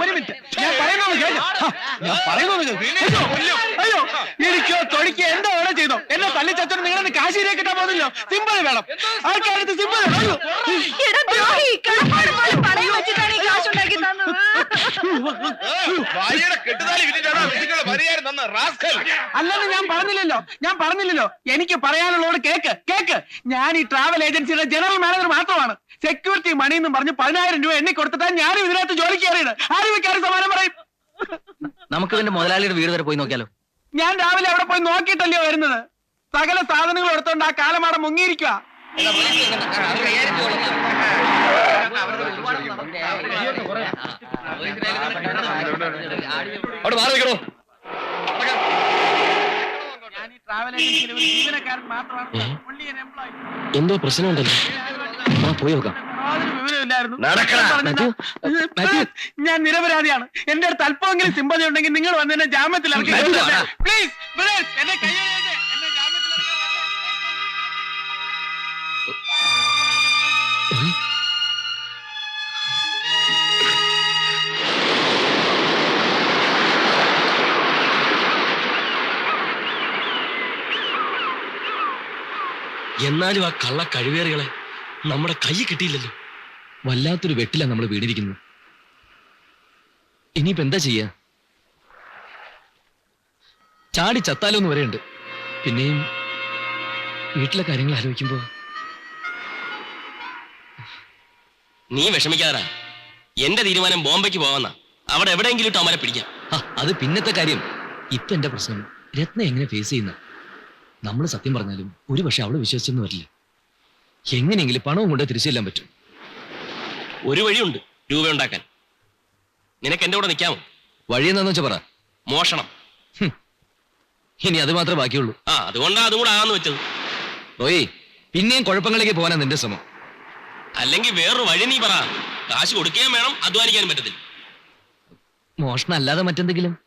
ഒരു മിനിറ്റ്. ഞാൻ പറയുന്നത് കേൾക്ക്. ആ, ഞാൻ പറയുന്നത്. അയ്യോ, എനിക്കോ തൊഴിക്കോ എന്താ വേണം ചെയ്തോ. എന്നെ തള്ളി ചച്ചോട് നിങ്ങളെ കാശിയിലേക്ക് കിട്ടാൻ പോകുന്നില്ലോ. സിമ്പിൾ വേണം. ആൾക്കാരടുത്ത് സിമ്പിൾ അയ്യോ. അല്ലെന്ന് ഞാൻ പറഞ്ഞില്ലല്ലോ. ഞാൻ പറഞ്ഞില്ലല്ലോ. എനിക്ക് പറയാനുള്ളോട് കേക്ക് കേക്ക്. ഞാൻ ഈ ട്രാവൽ ഏജൻസിയുടെ ജനറൽ മാനേജർ മാത്രമാണ്. സെക്യൂരിറ്റി മണി എന്ന് പറഞ്ഞ് പതിനായിരം രൂപ എണ്ണി കൊടുത്തിട്ടാണ് ഞാനും ഇതിനകത്ത് ജോലിക്ക് കയറിയത് ആരും വെക്കാരും സമാനം പറയും നമുക്ക് ഇതിന്റെ മുതലാളിയുടെ വീട് വരെ പോയി നോക്കിയാലോ ഞാൻ രാവിലെ അവിടെ പോയി നോക്കിയിട്ടല്ലയോ വരുന്നത് സകല സാധനങ്ങൾ എടുത്തോണ്ട് ആ കാലമാട മുങ്ങിയിരിക്കുക അവിടെ മാറി വെക്കണോ ഞാൻ ഈ ട്രാവൽ ഏജൻസിയിലെ ഒരു ജീവനക്കാരൻ മാത്രമാണ് only an employee. എന്തോ പ്രശ്നമുണ്ടല്ലോ ആ പോയി നോക്കാം യാതൊരു വിവരവുമില്ലായിരുന്നു. നടക്കടാ. ഞാൻ പറഞ്ഞതാ. മാത്യു. ഞാൻ നിരപരാധിയാണ് എന്റെ അടുത്ത് അല്പമെങ്കിലും സിമ്പതി ഉണ്ടെങ്കിൽ നിങ്ങൾ വന്ന് എന്നെ ജാമ്യത്തിൽ ഇറക്കി മാത്യു, വാടാ. പ്ലീസ് എന്നെ കൈ എന്നാലും ആ കള്ള കഴിവേറുകളെ നമ്മുടെ കൈ കിട്ടിയില്ലല്ലോ. വല്ലാത്തൊരു വെട്ടില നമ്മൾ വീണിരിക്കുന്നത്. ഇനിയിപ്പോ എന്താ ചെയ്യാ? ചാടി ചത്താലോന്ന് വരെയുണ്ട്. പിന്നെയും വീട്ടിലെ കാര്യങ്ങൾ ആലോചിക്കുമ്പോ നീ വിഷമിക്കാതാ എന്റെ തീരുമാനം ബോംബെക്ക് പോവാന്ന. അവിടെ എവിടെയെങ്കിലും ഇട്ട് പിടിക്കാം. അത് പിന്നത്തെ കാര്യം. ഇപ്പൊ എന്റെ പ്രശ്നം. രത്ന എങ്ങനെ ഫേസ് ചെയ്യുന്ന? നമ്മൾ സത്യം പറഞ്ഞാലും ഒരു പക്ഷെ അവൾ വിശ്വസിച്ചെന്ന് വരില്ല. എങ്ങനെയെങ്കിലും പണവും കൊണ്ട് തിരിച്ചു ചെല്ലാൻ പറ്റും. ഒരു വഴിയുണ്ട് രൂപ ഉണ്ടാക്കാൻ നിനക്ക് എന്റെ കൂടെ നിൽക്കാമോ വഴി എന്താന്ന് വെച്ചാ പറ. മോഷണം. ഇനി അത് മാത്രമേ ബാക്കിയുള്ളൂ. ആ അതുകൊണ്ടാ അതും കൂടെ ആകാന്ന് വെച്ചത്. റോയി പിന്നെയും കുഴപ്പങ്ങളിലേക്ക് പോകാനാ നിന്റെ ശ്രമം. അല്ലെങ്കിൽ വേറൊരു വഴി നീ പറ. കാശ് കൊടുക്കുകയും വേണം അധ്വാനിക്കാനും പറ്റത്തില്ല. മോഷണം അല്ലാതെ മറ്റെന്തെങ്കിലും?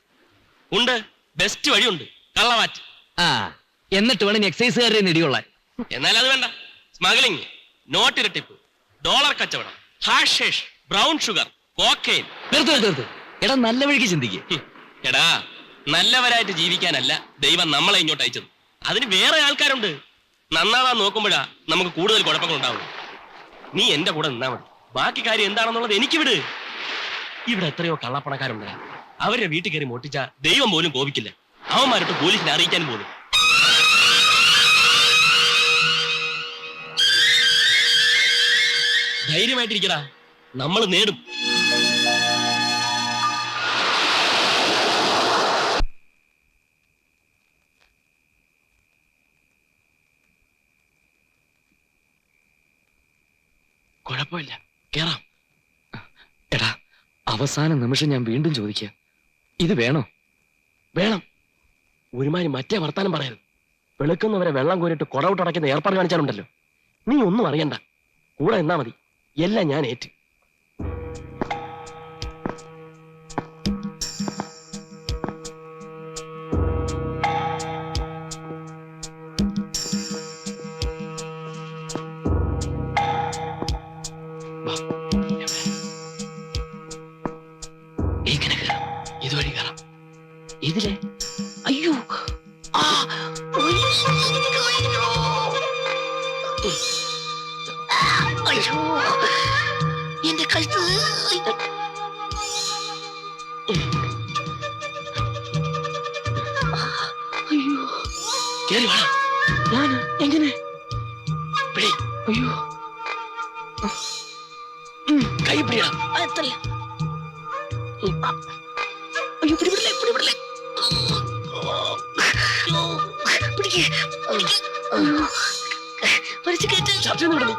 ഉണ്ട്. ബെസ്റ്റ് വഴിയുണ്ട്. കള്ളവാറ്റ്. ആ. എന്നിട്ട് വേണം എക്സൈസുകാരെ നെടിയുള്ളാൻ എന്നാൽ അത് വേണ്ട. സ്മഗ്ലിംഗ് നോട്ട് ഇരട്ടിപ്പ് ഡോളർ കച്ചവടം ഹാഷേഷ് ബ്രൗൺ ഷുഗർ കോക്കെയിൻ തീർത്തു നിർത്ത് എടാ നല്ല വഴിക്ക് ചിന്തിക്കുക എടാ നല്ലവരായിട്ട് ജീവിക്കാനല്ല ദൈവം നമ്മളെ ഇങ്ങോട്ട് അയച്ചത്. അതിന് വേറെ ആൾക്കാരുണ്ട്. നന്നാവാൻ നോക്കുമ്പോഴാ നമുക്ക് കൂടുതൽ കുഴപ്പങ്ങൾ ഉണ്ടാവും നീ എന്റെ കൂടെ നിന്നാ മതി. ബാക്കി കാര്യം എന്താണെന്നുള്ളത് എനിക്ക് വിട്. ഇവിടെ എത്രയോ കള്ളപ്പണക്കാരുണ്ട്. അവരുടെ വീട്ടിൽ കയറി മോട്ടിച്ച ദൈവം പോലും കോപിക്കില്ല. അവന്മാരിട്ട് പോലീസിനെ അറിയിക്കാൻ പോലും. ധൈര്യമായിട്ടിരിക്കടാ. നമ്മൾ നേടും. കുഴപ്പമില്ല. കേറാം. എടാ അവസാന നിമിഷം ഞാൻ വീണ്ടും ചോദിക്കുക ഇത് വേണോ? വേണം. ഒരുമാതിരി മറ്റേ വർത്താനം പറയരുത്. വെളുക്കുന്നവരെ വെള്ളം കോരിട്ട് കുടവിട്ടടയ്ക്കുന്ന ഏർപ്പാട് കാണിച്ചാലുണ്ടല്ലോ. നീ ഒന്നും അറിയണ്ട. കൂടെ എന്നാ മതി. എല്ലാം ഞാൻ ഏറ്റു. ഇതുവഴി കയറാം ഇതിലെ? അയ്യോ. ആ. അയ്യോ എന്റെ കഴുത്ത് അയ്യോ കേറി വാ ഞാൻ എങ്ങനെ പിടി അയ്യോ കൈ പിടിയാ എത്തല്ല അയ്യോ പിടിപിടില്ലേ പിടിപിടില്ലേ പിടിക്ക് പിടിക്ക് അയ്യോ വലിച്ചു കയറ്റ് ചർച്ച വിടണേ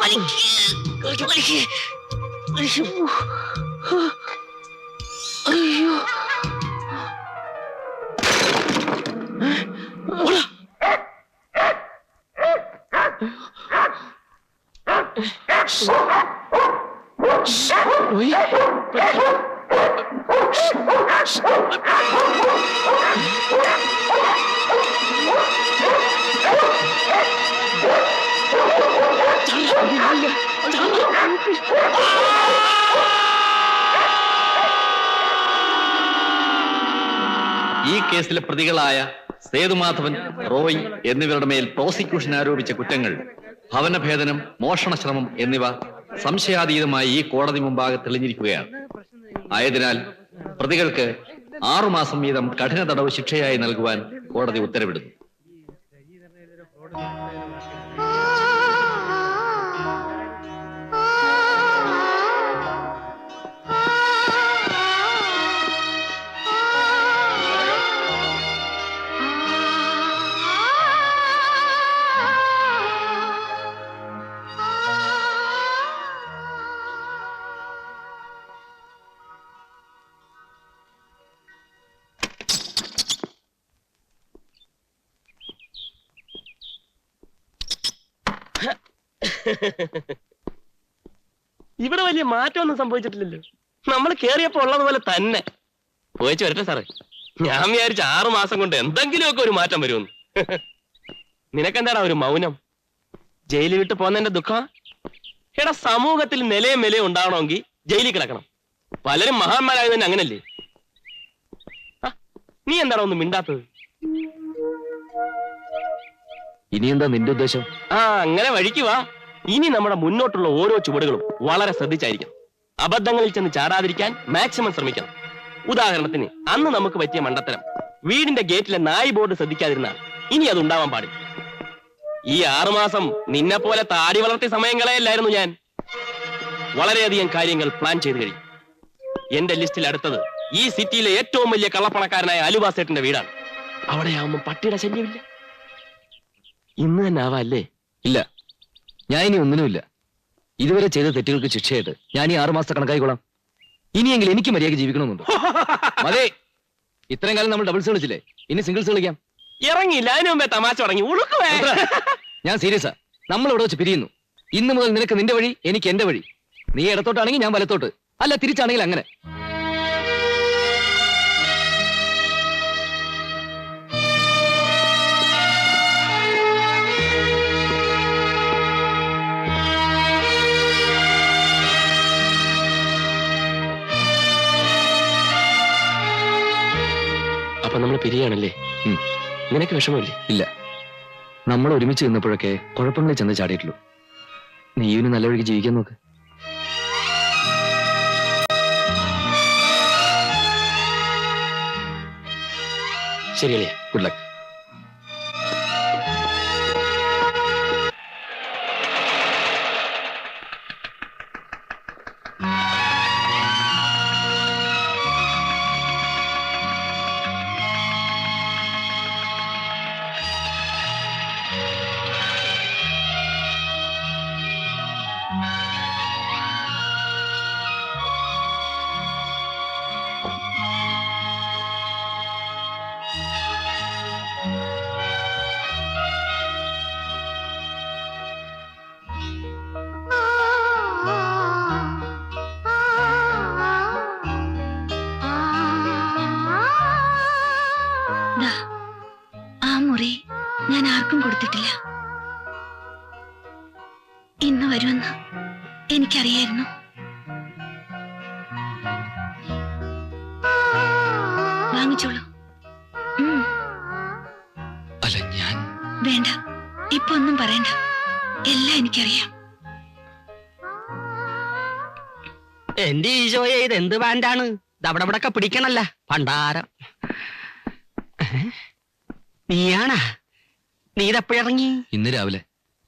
വലിക്ക് വലിക്ക് അയ്യോ ഈ കേസിലെ പ്രതികളായ സേതുമാധവൻ റോയ് എന്നിവരുടെ മേൽ പ്രോസിക്യൂഷൻ ആരോപിച്ച കുറ്റങ്ങൾ ഭവനഭേദനം മോഷണശ്രമം എന്നിവ സംശയാതീതമായി ഈ കോടതി മുമ്പാകെ തെളിഞ്ഞിരിക്കുകയാണ്. ആയതിനാൽ പ്രതികൾക്ക് ആറുമാസം വീതം കഠിന തടവ് ശിക്ഷയായി നൽകുവാൻ കോടതി ഉത്തരവിടുന്നു. ഇവിടെ വലിയ മാറ്റമൊന്നും സംഭവിച്ചിട്ടില്ലല്ലോ. നമ്മൾ കേറിയപ്പോ ഉള്ളതുപോലെ തന്നെ. പോയിച്ചു വരട്ടെ സാറേ. ഞാൻ വിചാരിച്ച ആറു മാസം കൊണ്ട് എന്തെങ്കിലുമൊക്കെ ഒരു മാറ്റം വരുമെന്ന്. നിനക്കെന്താടാ ഒരു മൗനം? ജയിലിൽ വിട്ട് പോന്നതിന്റെ ദുഃഖം? എടാ സമൂഹത്തിൽ നിലയും വിലയും ഉണ്ടാവണമെങ്കിൽ ജയിലിൽ കിടക്കണം. പലരും മഹാന്മാരായത് തന്നെ അങ്ങനല്ലേ? നീ എന്താണോ ഒന്ന് മിണ്ടാത്തത്? ഇനി എന്താ നിന്റെ ഉദ്ദേശം? ആ അങ്ങനെ വഴിക്ക് വാ. ഇനി നമ്മുടെ മുന്നോട്ടുള്ള ഓരോ ചുവടുകളും വളരെ ശ്രദ്ധിച്ചായിരിക്കണം. അബദ്ധങ്ങളിൽ ചെന്ന് ചാടാതിരിക്കാൻ മാക്സിമം ശ്രമിക്കണം. ഉദാഹരണത്തിന് അന്ന് നമുക്ക് പറ്റിയ മണ്ടത്തരം. വീടിന്റെ ഗേറ്റിലെ നായ് ബോർഡ് ശ്രദ്ധിക്കാതിരുന്നാൽ ഇനി അത് ഉണ്ടാവാൻ പാടില്ല. ഈ ആറുമാസം നിന്നെ പോലെ താടി വളർത്തിയ സമയങ്ങളെയല്ലായിരുന്നു ഞാൻ. വളരെയധികം കാര്യങ്ങൾ പ്ലാൻ ചെയ്തു കഴിഞ്ഞു. എന്റെ ലിസ്റ്റിൽ അടുത്തത് ഈ സിറ്റിയിലെ ഏറ്റവും വലിയ കള്ളപ്പണക്കാരനായ അലുവാസേട്ടന്റെ വീടാണ്. അവിടെയാവുമ്പോൾ പട്ടിയുടെ ശല്യമില്ല. ഇന്ന് തന്നെ ആവാ അല്ലേ? ഇല്ല. ഞാൻ ഇനി ഒന്നിനുമില്ല. ഇതുവരെ ചെയ്ത തെറ്റുകൾക്ക് ശിക്ഷയായിട്ട് ഞാൻ ഈ ആറുമാസത്തെ കണക്കായിക്കോളാം. ഇനിയെങ്കിലും എനിക്ക് മര്യാദ ജീവിക്കണമെന്നുണ്ട്. അതെ ഇത്രയും കാലം നമ്മൾ ഡബിൾസ് കളിച്ചില്ലേ? ഇനി സിംഗിൾസ് കളിക്കാം. ഇറങ്ങിയില്ല. അതിനു മുമ്പേ തമാശ തുടങ്ങി. ഉളുക്കുവേ. ഞാൻ സീരിയസാ നമ്മൾ ഇവിടെ വെച്ച് പിരിയുന്നു. ഇന്ന് മുതൽ നിനക്ക് നിന്റെ വഴി എനിക്ക് എന്റെ വഴി. നീ ഇടത്തോട്ടാണെങ്കിൽ ഞാൻ വലത്തോട്ട്. അല്ല തിരിച്ചാണെങ്കിൽ അങ്ങനെ. പിരിയാണല്ലേ. നിനക്ക് വിഷമമില്ലേ? ഇല്ല. നമ്മൾ ഒരുമിച്ച് നിന്നപ്പോഴൊക്കെ കുഴപ്പങ്ങളിൽ ചെന്ന് ചാടിയിട്ടുള്ളൂ. നീ ഇവന് നല്ല വഴിക്ക് ജീവിക്കാൻ നോക്ക്. ശരിയല്ലേ ഗുഡ് ലക്ക് വാങ്ങിച്ചോളൂ. അല്ല ഞാൻ വേണ്ട. ഇപ്പൊ ഒന്നും പറയണ്ട. എല്ലാം എനിക്കറിയാം. എന്റെ ഈശോയെ ഇത് എന്ത് ബാൻഡാണ് ഒക്കെ പിടിക്കണല്ല. പണ്ടാരം നീയാണാ? നീ ഇതെപ്പോഴിറങ്ങി ഇന്ന് രാവിലെ.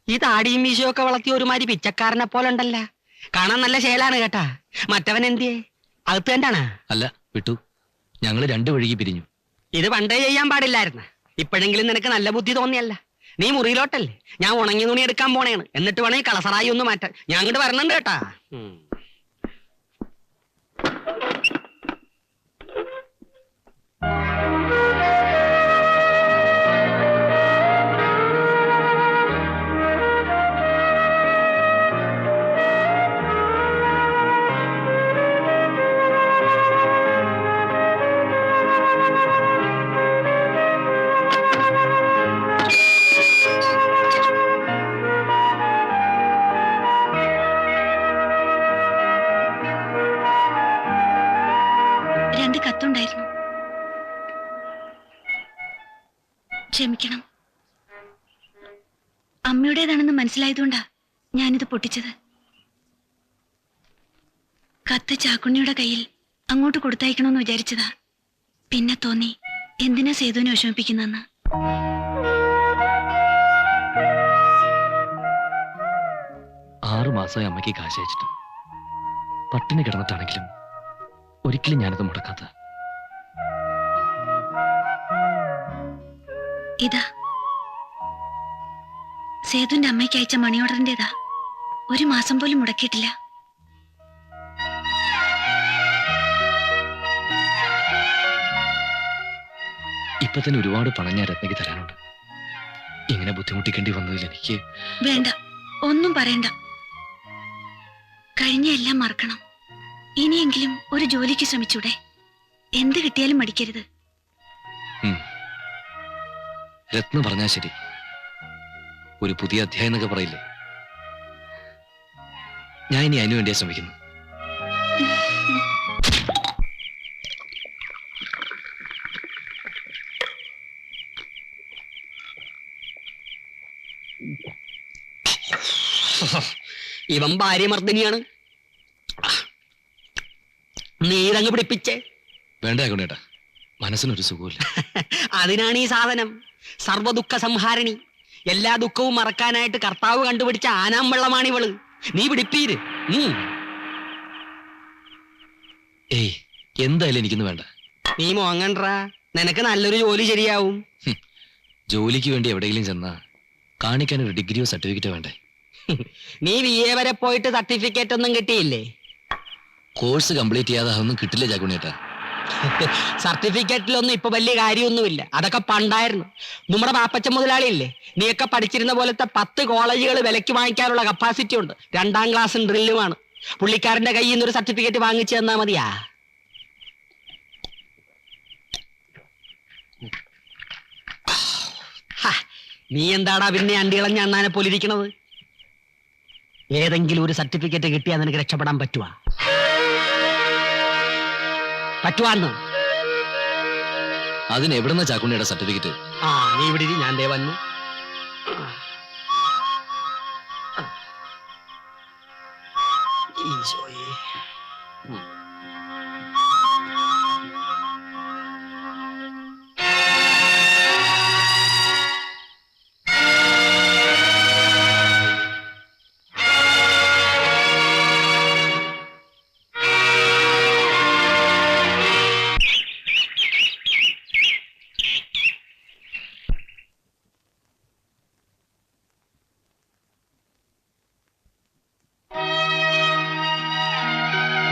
ഈ താടിയും മീശയും ഒക്കെ വളർത്തി ഒരുമാതിരി പിച്ചക്കാരനെ പോലെ ഉണ്ടല്ല. കാണാൻ നല്ല ശേലാണ് കേട്ടാ. മറ്റവൻ എന്തിയെ? അകത്ത് തന്നെയാണ് അല്ല വിട്ടു. ഞങ്ങൾ രണ്ടു വഴിക്ക് പിരിഞ്ഞു. ഇത് പണ്ടേ ചെയ്യാൻ പാടില്ലായിരുന്നു. ഇപ്പോഴെങ്കിലും നിനക്ക് നല്ല ബുദ്ധി തോന്നിയല്ല. നീ മുറിയിലോട്ടല്ലേ? ഞാൻ ഉണങ്ങി തുണി എടുക്കാൻ പോണേണ്. എന്നിട്ട് വേണേ കളസറായി ഒന്ന് മാറ്റാൻ. ഞാൻ അങ്ങോട്ട് വരണുണ്ട് കേട്ടാ. മനസ്സിലായതുകൊണ്ടാ ഞാനിത് പൊട്ടിച്ചത്. കത്ത് ചാക്കുണ്ണിയുടെ കയ്യിൽ അങ്ങോട്ട് കൊടുത്തയക്കണമെന്ന് വിചാരിച്ചതാ. പിന്നെ തോന്നി എന്തിനാ സേതുവിനെ വിഷമിപ്പിക്കുന്നെന്ന് ആറു മാസമായി അമ്മയ്ക്ക് കാശ് അയച്ചിട്ട്. പട്ടിണി കിടന്നിട്ടാണെങ്കിലും ഒരിക്കലും ഞാനത് മുടക്കാത്ത. ഇതാ. സേതുവിന്റെ അമ്മയ്ക്ക് അയച്ച മണി ഓർഡറിന്റേതാ. ഒരു മാസം പോലും മുടക്കിയിട്ടില്ല. ഇപ്പൊ തന്നെ ഒരുപാട് പണം ഞാൻ രത്നയ്ക്ക് തരാനുണ്ട്. ഇങ്ങനെ ബുദ്ധിമുട്ടിക്കേണ്ടി വന്നതിൽ എനിക്ക് വേണ്ട ഒന്നും പറയണ്ട. കഴിഞ്ഞ എല്ലാം മറക്കണം. ഇനിയെങ്കിലും ഒരു ജോലിക്ക് ശ്രമിച്ചൂടെ? എന്ത് കിട്ടിയാലും മടിക്കരുത്. രത്ന പറഞ്ഞാ ശരി. ഒരു പുതിയ അധ്യായം എന്നൊക്കെ പറയില്ലേ. ഞാൻ ഇനി അതിനു വേണ്ടിയാ ശ്രമിക്കുന്നു. ഇവൻ ഭാര്യമർദ്ദിനിയാണ് നീരങ്ങ് പിടിപ്പിച്ചേ. വേണ്ട കൊണ്ടേട്ടാ. മനസ്സിനൊരു സുഖമില്ല അതിനാണ് ഈ സാധനം. സർവദുഃഖ സംഹാരിണി എല്ലാ ദുഃഖവും മറക്കാനായിട്ട് കർത്താവ് കണ്ടുപിടിച്ച ആനാം വെള്ളമാണ് ഇവൾ. നീ പിടിപ്പീര് നീ ഏയ് എന്തായാലും എനിക്കൊന്നും വേണ്ട. നീ മോങ്ങണ്ടാ. നിനക്ക് നല്ലൊരു ജോലി ശരിയാവും. ജോലിക്ക് വേണ്ടി എവിടെയെങ്കിലും ചെന്നാ കാണിക്കാൻ ഒരു ഡിഗ്രിയോ സർട്ടിഫിക്കറ്റോ വേണ്ടേ? നീ വി എ വരെ പോയിട്ട് സർട്ടിഫിക്കറ്റ് ഒന്നും കിട്ടിയില്ലേ? കോഴ്സ് കംപ്ലീറ്റ് ചെയ്യാതെ അതൊന്നും കിട്ടില്ല ചാക്കുണ്ണിയേട്ടാ. സർട്ടിഫിക്കറ്റിലൊന്നും ഇപ്പൊ വലിയ കാര്യമൊന്നുമില്ല. അതൊക്കെ പണ്ടായിരുന്നു. നമ്മുടെ പാപ്പച്ച മുതലാളിയില്ലേ? നീയൊക്കെ പഠിച്ചിരുന്ന പോലത്തെ പത്ത് കോളേജുകൾ വിലക്ക് വാങ്ങിക്കാനുള്ള കപ്പാസിറ്റി ഉണ്ട്. രണ്ടാം ക്ലാസ് ഡ്രില്ലുമാണ് പുള്ളിക്കാരന്റെ കയ്യിൽ നിന്നൊരു സർട്ടിഫിക്കറ്റ് വാങ്ങിച്ചു തന്നാ മതിയാ. നീ എന്താടാ പിന്നെ അണ്ടികളഞ്ഞ അണ്ണാനെ പോലിരിക്കണത് ഏതെങ്കിലും ഒരു സർട്ടിഫിക്കറ്റ് കിട്ടിയാൽ നിനക്ക് രക്ഷപ്പെടാൻ പറ്റുവാ. പറ്റുവാന്ന്. അതിന് എവിടെന്നാ ചാക്കുണ്ണിയുടെ സർട്ടിഫിക്കറ്റ്? ആ നീ ഇവിടെ ഞാൻ ദേ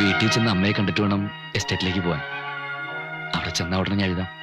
വീട്ടിൽ ചെന്ന് അമ്മയെ കണ്ടിട്ട് വേണം എസ്റ്റേറ്റിലേക്ക് പോവാൻ. അവിടെ ചെന്ന ഉടനെ ഞാൻ എഴുതാം.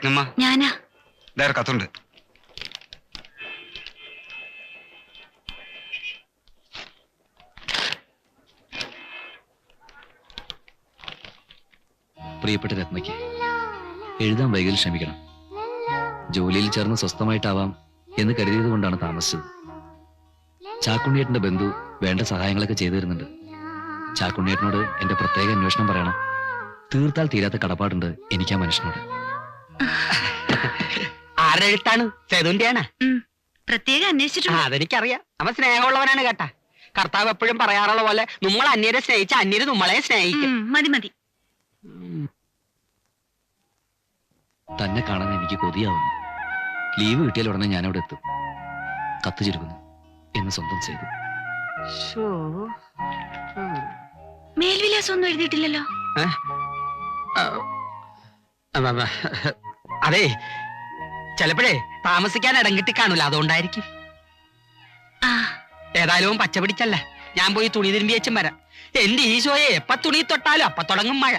രത്നമ്മ ഞാനാ. വേറെ കത്തുണ്ട്. പ്രിയപ്പെട്ട രത്നയ്ക്ക് എഴുതാൻ വൈകിൽ ക്ഷമിക്കണം ജോലിയിൽ ചേർന്ന് സ്വസ്ഥമായിട്ടാവാം എന്ന് കരുതിയത് കൊണ്ടാണ് താമസിച്ചത്. ചാക്കുണ്ണിയേട്ടന്റെ ബന്ധു വേണ്ട സഹായങ്ങളൊക്കെ ചെയ്തു തരുന്നുണ്ട്. ചാക്കുണ്ണിയേട്ടനോട് എന്റെ പ്രത്യേക അന്വേഷണം പറയണം. തീർത്താൽ തീരാത്ത കടപ്പാടുണ്ട് എനിക്കാ ആ മനുഷ്യനോട്. ആരുടെ എഴുത്താണ്. പ്രത്യേകം ആ അന്വേഷിച്ചിട്ടുണ്ട് അതെനിക്കറിയാം. അവൻ സ്നേഹമുള്ളവനാണ് കേട്ടാ. കർത്താവ് എപ്പോഴും പറയാറുള്ള പോലെ നമ്മൾ അന്യരെ സ്നേഹിച്ച അന്യര് നമ്മളെ സ്നേഹിക്കും. മതി മതി. തന്നെ കാണാൻ എനിക്ക് കൊതിയാവുന്നു. ലീവ് കിട്ടിയാൽ ഉടനെ ഞാൻ അവിടെ എത്തും. കത്ത് ചുരുക്കുന്നു എന്ന് സ്വന്തം ചെയ്തു. മേൽവിലാസം ഒന്നും എഴുതിയിട്ടില്ലല്ലോ. അതെ ചിലപ്പോഴേ താമസിക്കാൻ ഇടം കിട്ടി കാണൂല അതുകൊണ്ടായിരിക്കും. ഏതായാലും പച്ച പിടിച്ചല്ല ഞാൻ പോയി തുണി തിരുമ്പി വെച്ചും വരാം. എന്റെ ഈശോയെ എപ്പ തുണി തൊട്ടാലും അപ്പ തുടങ്ങും മഴ.